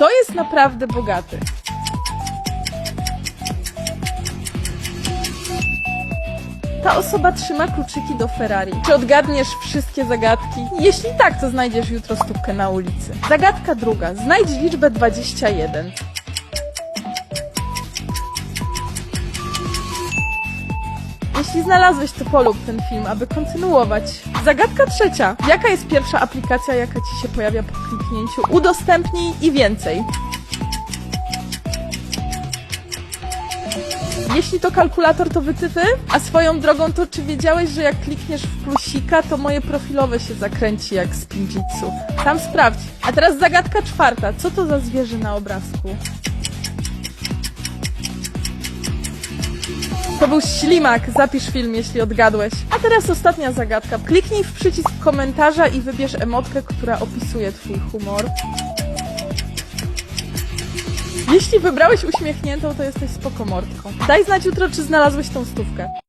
Kto jest naprawdę bogaty? Ta osoba trzyma kluczyki do Ferrari. Czy odgadniesz wszystkie zagadki? Jeśli tak, to znajdziesz jutro stópkę na ulicy. Zagadka druga. Znajdź liczbę 21. Jeśli znalazłeś, to polub ten film, aby kontynuować. Zagadka trzecia. Jaka jest pierwsza aplikacja, jaka ci się pojawia po kliknięciu? Udostępnij i więcej. Jeśli to kalkulator, to wytyfy? A swoją drogą, to czy wiedziałeś, że jak klikniesz w plusika, to moje profilowe się zakręci jak z Pinjitsu? Tam sprawdź. A teraz zagadka czwarta. Co to za zwierzę na obrazku? To był ślimak. Zapisz film, jeśli odgadłeś. A teraz ostatnia zagadka. Kliknij w przycisk komentarza i wybierz emotkę, która opisuje twój humor. Jeśli wybrałeś uśmiechniętą, to jesteś spokomortką. Daj znać jutro, czy znalazłeś tą stówkę.